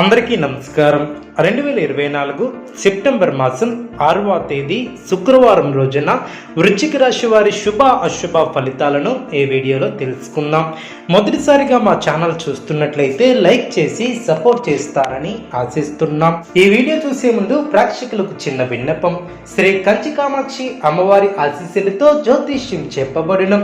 అందరికీ నమస్కారం. రెండు వేల ఇరవై నాలుగు సెప్టెంబర్ మాసం ఆరవ తేదీ శుక్రవారం రోజున వృశ్చిక రాశి వారి శుభ అశుభ ఫలితాలను ఈ వీడియోలో తెలుసుకుందాం. మొదటిసారిగా మా ఛానల్ చూస్తున్నట్లయితే లైక్ చేసి సపోర్ట్ చేస్తారని ఆశిస్తున్నాం. ఈ వీడియో చూసే ముందు ప్రేక్షకులకు చిన్న విన్నపం. శ్రీ కంచి కామాక్షి అమ్మవారి ఆశీస్సులతో జ్యోతిష్యం చెప్పబడిన.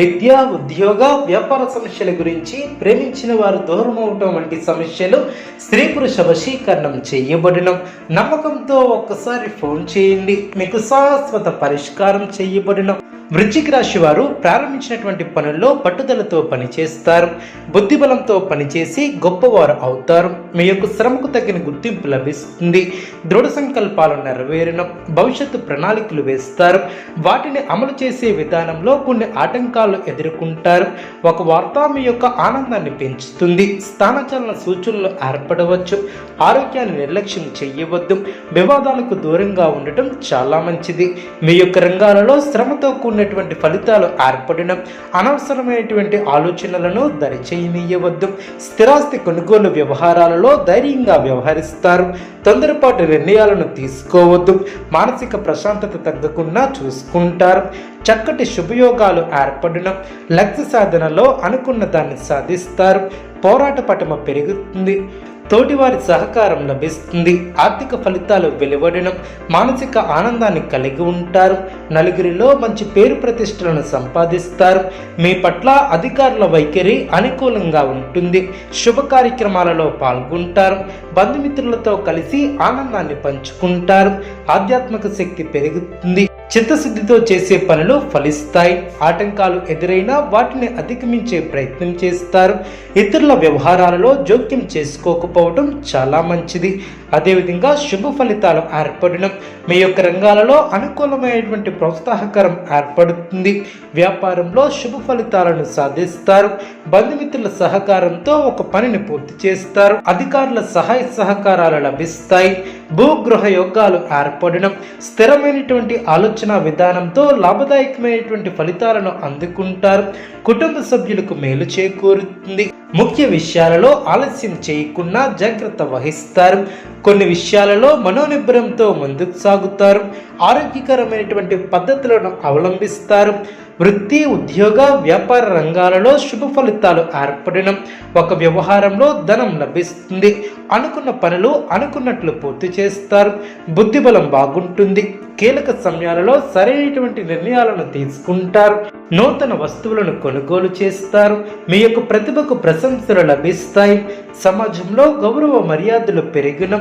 విద్య ఉద్యోగ వ్యాపార సమస్యల గురించి ప్రేమించిన వారు దూరం అవటం వంటి సమస్యలు స్త్రీ పురుష వశీకరణం చేయబడిన. నమ్మకంతో ఒక్కసారి ఫోన్ చేయండి. మీకు శాశ్వత పరిష్కారం చేయబడిన. వృశ్చిక రాశి వారు ప్రారంభించినటువంటి పనుల్లో పట్టుదలతో పనిచేస్తారు. బుద్ధిబలంతో పనిచేసి గొప్పవారు అవుతారు. మీ యొక్క శ్రమకు తగిన గుర్తింపు లభిస్తుంది. దృఢ సంకల్పాలు నెరవేరిన భవిష్యత్తు ప్రణాళికలు వేస్తారు. వాటిని అమలు చేసే విధానంలో కొన్ని ఆటంకాలు ఎదుర్కొంటారు. ఒక వార్త మీ యొక్క ఆనందాన్ని పెంచుతుంది. స్థానచలన సూచనలు ఏర్పడవచ్చు. ఆరోగ్యాన్ని నిర్లక్ష్యం చేయవద్దు. వివాదాలకు దూరంగా ఉండటం చాలా మంచిది. మీ యొక్క రంగాలలో శ్రమతో కూడినటువంటి ఫలితాలు ఏర్పడడం అనవసరమైనటువంటి ఆలోచనలను దరిచేయనీయవద్దు. స్థిరాస్తి కొనుగోలు వ్యవహారాలలో ధైర్యంగా వ్యవహరిస్తారు. తొందరపాటు నిర్ణయాలను తీసుకోవద్దు. మానసిక ప్రశాంతత తగ్గకుండా చూసుకుంటారు. చక్కటి శుభయోగాలు ఏర్పడడం లక్ష్య సాధనలో అనుకున్న దాన్ని సాధిస్తారు. పోరాట పటమ పెరుగుతుంది. తోటివారి సహకారం లభిస్తుంది. ఆర్థిక ఫలితాలు వెలువడడం మానసిక ఆనందాన్ని కలిగి ఉంటారు. నలుగురిలో మంచి పేరు ప్రతిష్టలను సంపాదిస్తారు. మీ పట్ల అధికారుల వైఖరి అనుకూలంగా ఉంటుంది. శుభ కార్యక్రమాలలో పాల్గొంటారు. బంధుమిత్రులతో కలిసి ఆనందాన్ని పంచుకుంటారు. ఆధ్యాత్మిక శక్తి పెరుగుతుంది. చిత్తశుద్ధితో చేసే పనులు ఫలిస్తాయి. ఆటంకాలు ఎదురైనా వాటిని అధిగమించే ప్రయత్నం చేస్తారు. ఇతరుల వ్యవహారాలలో జోక్యం చేసుకోకపోవడం చాలా మంచిది. అదేవిధంగా శుభ ఫలితాలు ఏర్పడడం మీ యొక్క రంగాలలో అనుకూలమైనటువంటి ప్రోత్సాహకరం ఏర్పడుతుంది. వ్యాపారంలో శుభ ఫలితాలను సాధిస్తారు. బంధుమిత్రుల సహకారంతో ఒక పనిని పూర్తి చేస్తారు. అధికారుల సహాయ సహకారాలు లభిస్తాయి. భూగృహ యోగాలు ఏర్పడడం స్థిరమైనటువంటి ఆలోచన విధానంతో లాభదాయకమైనటువంటి ఫలితాలను అందుకుంటారు. కుటుంబ సభ్యులకు మేలు చేకూరుతుంది. ముఖ్య విషయాలలో ఆలస్యం చేయకుండా జాగ్రత్త వహిస్తారు. కొన్ని విషయాలలో మనోనిబ్బరంతో ముందుకు సాగుతారు. ఆరోగ్యకరమైనటువంటి పద్ధతులను అవలంబిస్తారు. వృత్తి ఉద్యోగ వ్యాపార రంగాలలో శుభ ఫలితాలు ఏర్పడడం ఒక వ్యవహారంలో ధనం లభిస్తుంది. అనుకున్న పనులు అనుకున్నట్లు పూర్తి చేస్తారు. బుద్ధిబలం బాగుంటుంది. కీలక సమయాలలో సరైనటువంటి నిర్ణయాలను తీసుకుంటారు. నూతన వస్తువులను కొనుగోలు చేస్తారు. మీ యొక్క ప్రతిభకు ప్రశంసలు లభిస్తాయి. సమాజంలో గౌరవ మర్యాదలు పెరిగిన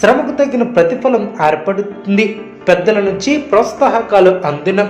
శ్రమకు తగిన ప్రతిఫలం ఏర్పడుతుంది. పెద్దల నుంచి ప్రోత్సాహకాలు అందిన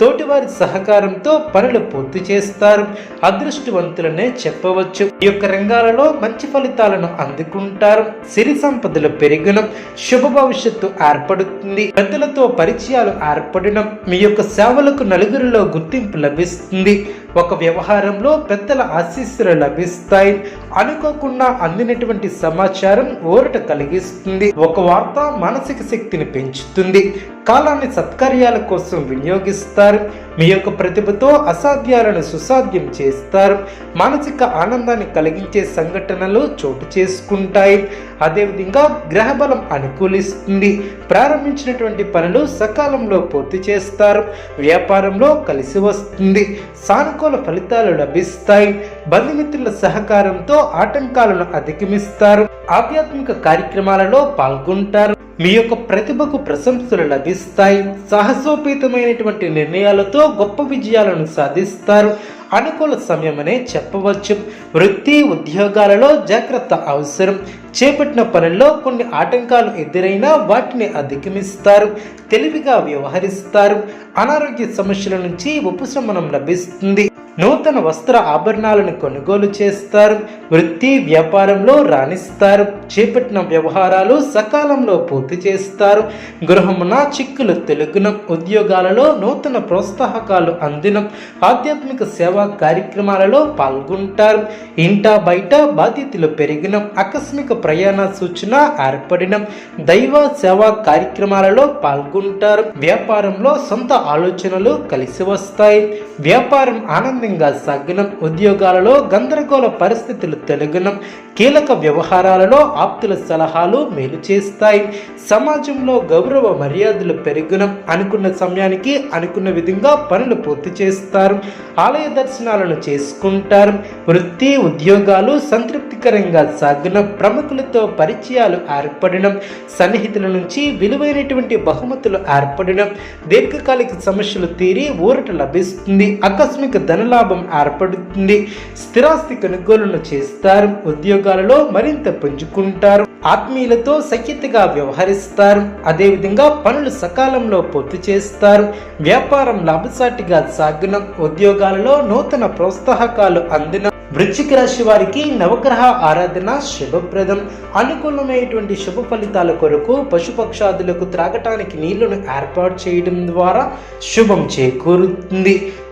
తోటివారి సహకారంతో పనులు పూర్తి చేస్తారు. అదృష్టవంతులనే చెప్పవచ్చు. ఈ యొక్క రంగాలలో మంచి ఫలితాలను అందుకుంటారు. సిరి సంపదలు పెరిగిన శుభ భవిష్యత్తు ఏర్పడుతుంది. పెద్దలతో పరిచయాలు ఏర్పడడం మీ యొక్క సేవలకు నలుగురిలో గుర్తింపు లభిస్తుంది. ఒక వ్యవహారంలో పెద్దల ఆశీస్సులు లభిస్తాయి. అనుకోకుండా అందినటువంటి సమాచారం ఊరట కలిగిస్తుంది. ఒక వార్త మానసిక శక్తిని పెంచుతుంది. కాలాన్ని సత్కార్యాల కోసం వినియోగిస్తారు. మీ యొక్క ప్రతిభతో అసాధ్యాలను సుసాధ్యం చేస్తారు. మానసిక ఆనందాన్ని కలిగించే సంఘటనలు చోటు చేసుకుంటాయి. అదేవిధంగా గ్రహబలం అనుకూలిస్తుంది. ప్రారంభించినటువంటి పనులు సకాలంలో పూర్తి చేస్తారు. వ్యాపారంలో కలిసి వస్తుంది. సానుకూల ఫలితాలు లభిస్తాయి. బంధుమిత్రుల సహకారంతో ఆటంకాలను అధిగమిస్తారు. ఆధ్యాత్మిక కార్యక్రమాలలో పాల్గొంటారు. మీ యొక్క ప్రతిభకు ప్రశంసలు లభిస్తాయి. సాహసోపేతమైనటువంటి నిర్ణయాలతో గొప్ప విజయాలను సాధిస్తారు. అనుకూల సమయమనే చెప్పవచ్చు. వృత్తి ఉద్యోగాలలో జాగ్రత్త అవసరం. చేపట్టిన పనుల్లో కొన్ని ఆటంకాలు ఎదురైనా వాటిని అధిగమిస్తారు. తెలివిగా వ్యవహరిస్తారు. అనారోగ్య సమస్యల నుంచి ఉపశమనం లభిస్తుంది. నూతన వస్త్ర ఆభరణాలను కొనుగోలు చేస్తారు వృత్తి వ్యాపారంలో రాణిస్తారు చేపట్టిన వ్యవహారాలు సకాలంలో పూర్తి చేస్తారు. గృహమున చిక్కులు తెలుగున ఉద్యోగాలలో నూతన ప్రోత్సాహకాలు అందినం. ఆధ్యాత్మిక సేవా కార్యక్రమాలలో పాల్గొంటారు. ఇంట బయట బాధ్యతలు పెరిగిన. ఆకస్మిక ప్రయాణ సూచన ఏర్పడిన. దైవ సేవా కార్యక్రమాలలో పాల్గొంటారు. వ్యాపారంలో సొంత ఆలోచనలు కలిసి వస్తాయి. వ్యాపారం ఆనంద ఆనందంగా సాగనం ఉద్యోగాలలో గందరగోళ పరిస్థితులు తొలగనం కీలక వ్యవహారాలలో ఆప్తుల సలహాలు మేలు చేస్తాయి. సమాజంలో గౌరవ మర్యాదలు పెరుగునం అనుకున్న సమయానికి అనుకున్న విధంగా పనులు పూర్తి చేస్తారు ఆలయ దర్శనాలను చేసుకుంటారు. వృత్తి ఉద్యోగాలు సంతృప్తికరంగా సాగిన ప్రముఖులతో పరిచయాలు ఏర్పడడం సన్నిహితుల నుంచి విలువైనటువంటి బహుమతులు ఏర్పడడం దీర్ఘకాలిక సమస్యలు తీరి ఊరట లభిస్తుంది. ఆకస్మిక ధనలాభం ఏర్పడుతుంది. స్థిరాస్తి కొనుగోలును చేస్తారు. ఉద్యోగాలలో మరింత పుంజుకుంటారు. ఆత్మీయులతో సఖ్యతగా వ్యవహరిస్తారు. అదేవిధంగా పనులు సకాలంలో పూర్తి చేస్తారు. వ్యాపారం లాభసాటిగా సాగిన. ఉద్యోగాలలో నూతన ప్రోత్సాహకాలు అందిన వృశ్చిక రాశి వారికి నవగ్రహ ఆరాధన శుభప్రదం. అనుకూలమైనటువంటి శుభ ఫలితాల కొరకు పశుపక్షాదులకు త్రాగటానికి నీళ్ళను ఏర్పాటు చేయడం ద్వారా శుభం చేకూరుతుంది.